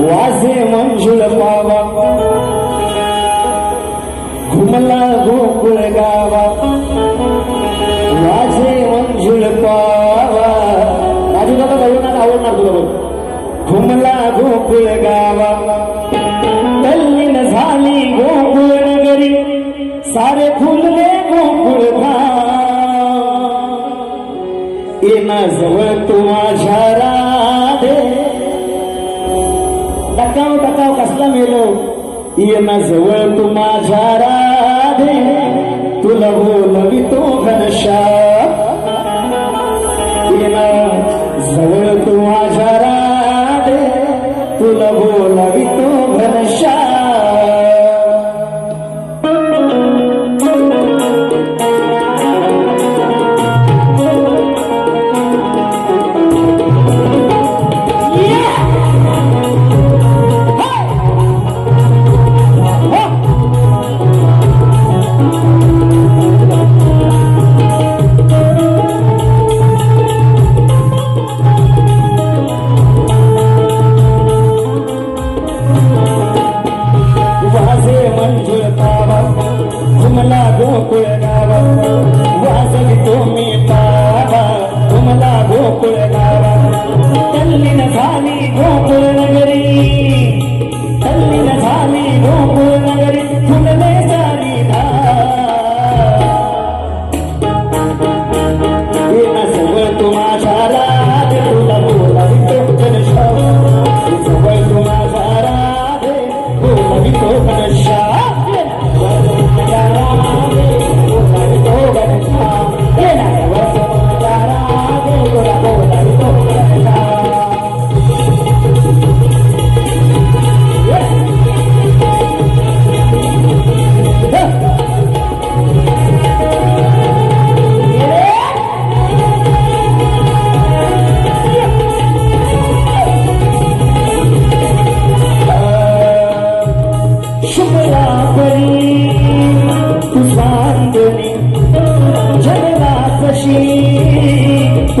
वाजे मंजुळ पावा. घुमला गोकुळ गावा. वाजे मंजुळ पावा. राजू दादा भैरवनाथ आवडणार तुला बघ. घुमला गोकुळ गावा. तल्लीन झाली गोकुळ नगरी. सारे फुलले गोकुळ धाम. येना जवळ तू माझ्या टकाव टकाव कसला मेलो? ये ना जवळ तू माझ्या राधे तुला बोलवितो घनशा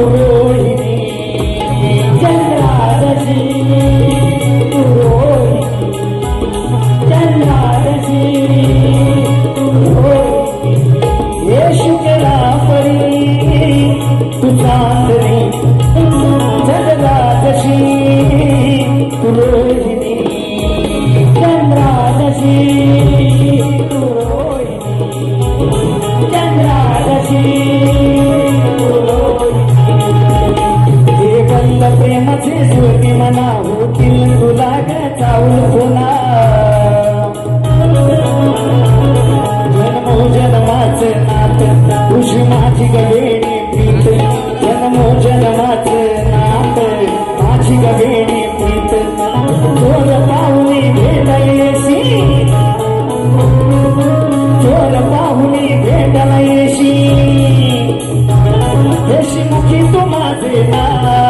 করবে ও Adina.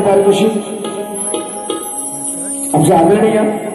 पारितोषिक. आमचे आदरणीय